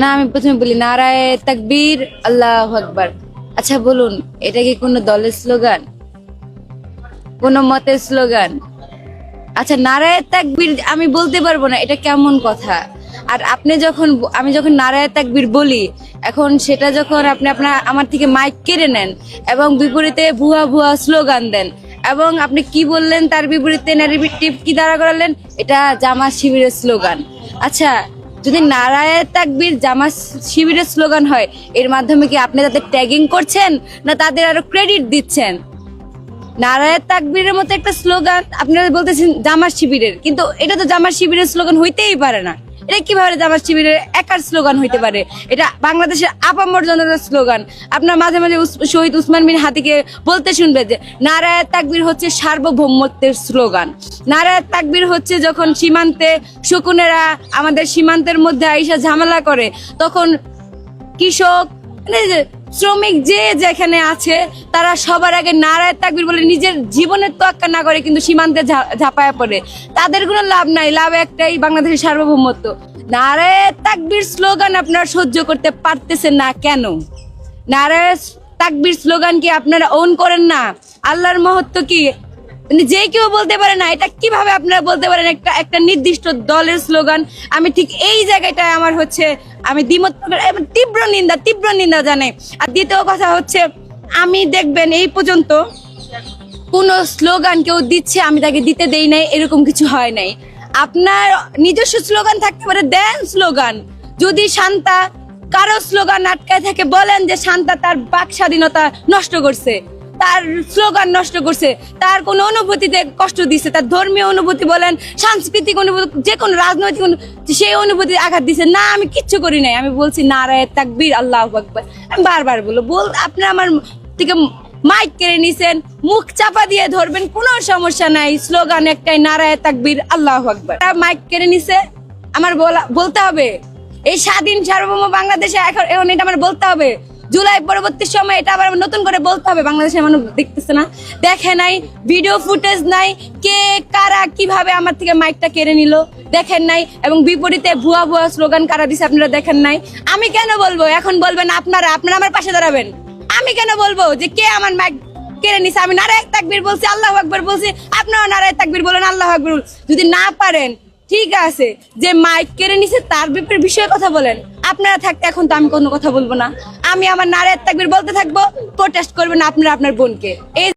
না, আমি প্রথমে বলি, নারায় তাকবীর, আল্লাহ আকবার। আচ্ছা বলুন, এটা কি কোনো দলের স্লোগান? কোনো মতের স্লোগান? আচ্ছা নারায় তাকবীর, আমি বলতে পারব না, এটা কেমন কথা? আর আপনি যখন, আমি যখন নারায় তাকবীর বলি, এখন সেটা যখন আপনি আপনার, আমার থেকে মাইক কেড়ে নেন এবং বিপরীতে ভুয়া ভুয়া স্লোগান দেন, এবং আপনি কি বললেন, তার বিপরীতে ন্যারেটিভ কি দাঁড়া করালেন, এটা জামা শিবিরের স্লোগান। আচ্ছা যদি নারায়ণ তাকবির জামা শিবিরের স্লোগান হয় এর মাধ্যমে কি আপনি তাদের ট্যাগিং করছেন? না তাদের আরও ক্রেডিট দিচ্ছেন? নারায়ণ তাকবীরের মতো একটা স্লোগান, আপনারা বলতেছেন জামার শিবিরের, কিন্তু এটা তো জামার শিবিরের স্লোগান হইতেই পারে না। এটা কীভাবে জামার শিবিরের একার স্লোগান হইতে পারে? এটা বাংলাদেশের আপামর জনতার স্লোগান। আপনার মাঝে মাঝে শহীদ উসমান বিন হাতিকে বলতে শুনবে যে, নারায়ণ তাকবীর হচ্ছে সার্বভৌমত্বের স্লোগান। নারায়ণ তাকবীর হচ্ছে যখন সীমান্তে শকুনেরা আমাদের সীমান্তের মধ্যে আইসা ঝামেলা করে, তখন কৃষক মানে শ্রমিক যে যেখানে আছে, তারা সবার আগে নারায় তাকবির বলে নিজের জীবনের তোয়াক্কা না করে কিন্তু সীমান্তে ঝাঁপায়া পড়ে। তাদের কোনো লাভ নাই, লাভ একটাই, বাংলাদেশের সার্বভৌমত্ব। নারায় তাকবির স্লোগান আপনারা সহ্য করতে পারতেছেন না কেন? নারায় তাকবির স্লোগান কি আপনারা ওন করেন না? আল্লাহর মহত্ব কি? মানে যে কেউ বলতে পারে না, এটা কীভাবে আপনারা বলতে পারেন? একটা একটা নির্দিষ্ট দলের স্লোগান। আমি ঠিক এই জায়গাটায় আমার হচ্ছে, আমি দ্বিমত তীব্র নিন্দা তীব্র নিন্দা জানাই। আর দ্বিতীয় কথা হচ্ছে, আমি দেখবেন এই পর্যন্ত কোনো স্লোগান কেউ দিচ্ছে, আমি তাকে দিতে দেই নাই, এরকম কিছু হয় নাই। আপনার নিজস্ব স্লোগান থাকতে পারে, দেন স্লোগান। যদি শান্তা কারও স্লোগান আটকায় থাকে, বলেন যে শান্তা তার বাক স্বাধীনতা নষ্ট করছে। তার স্লোগান নষ্ট করছে। তার কোনো অনুভূতিতে কষ্ট দিচ্ছে তার ধর্মীয় অনুভূতি বলেন, সাংস্কৃতিক অনুভূতি, যে কোনো রাজনৈতিক সেই অনুভূতি আঘাত দিচ্ছে না, আমি কিচ্ছু করি নাই। আমি বলছি, নারায় তাকবীর, আল্লাহ আকবার। আমি বারবার বলব, বল, আপনি আমার থেকে মাইক কেড়ে নিছেন, মুখ চাপা দিয়ে ধরবেন, কোনো সমস্যা নাই। স্লোগান একটাই, নারায় তাকবীর, আল্লাহ আকবার। মাইক কেড়ে নিছে, আমার বলা, বলতে হবে। এই স্বাধীন সার্বভৌম বাংলাদেশে এখন এটা আমার বলতে হবে। জুলাই পরবর্তী সময় এটা আবার নতুন করে বলতে হবে, বাংলাদেশের মানুষ দেখতেছে না। দেখে নাই ভিডিও ফুটেজ নাই, কে, কারা, কীভাবে আমার থেকে মাইকটা কেড়ে নিল, দেখেন নাই, এবং বিপরীতে ভুয়া ভুয়া স্লোগান কারা দিছে আপনারা দেখেন নাই। আমি কেন বলব? এখন বলবেন আপনারা আপনারা আমার পাশে দাঁড়াবেন। আমি কেন বলব যে কে আমার মাইক কেড়ে নিছে? আমি নারায়ক তাকবীর বলছি, আল্লাহ আকবর বলছি আপনারা নারায়ক তাকবীর বলেন, আল্লাহ আকবর। যদি না পারেন ঠিক আছে, যে মাইক কেড়ে নিছে, তার ব্যাপারে বিষয়ে কথা বলেন। আপনারা থাকতে এখন তো আমি কোনো কথা বলব না। আমি আমার নারায় তাকবির বলতে থাকব প্রোটেস্ট করবেন আপনারা আপনার বোনকে। এই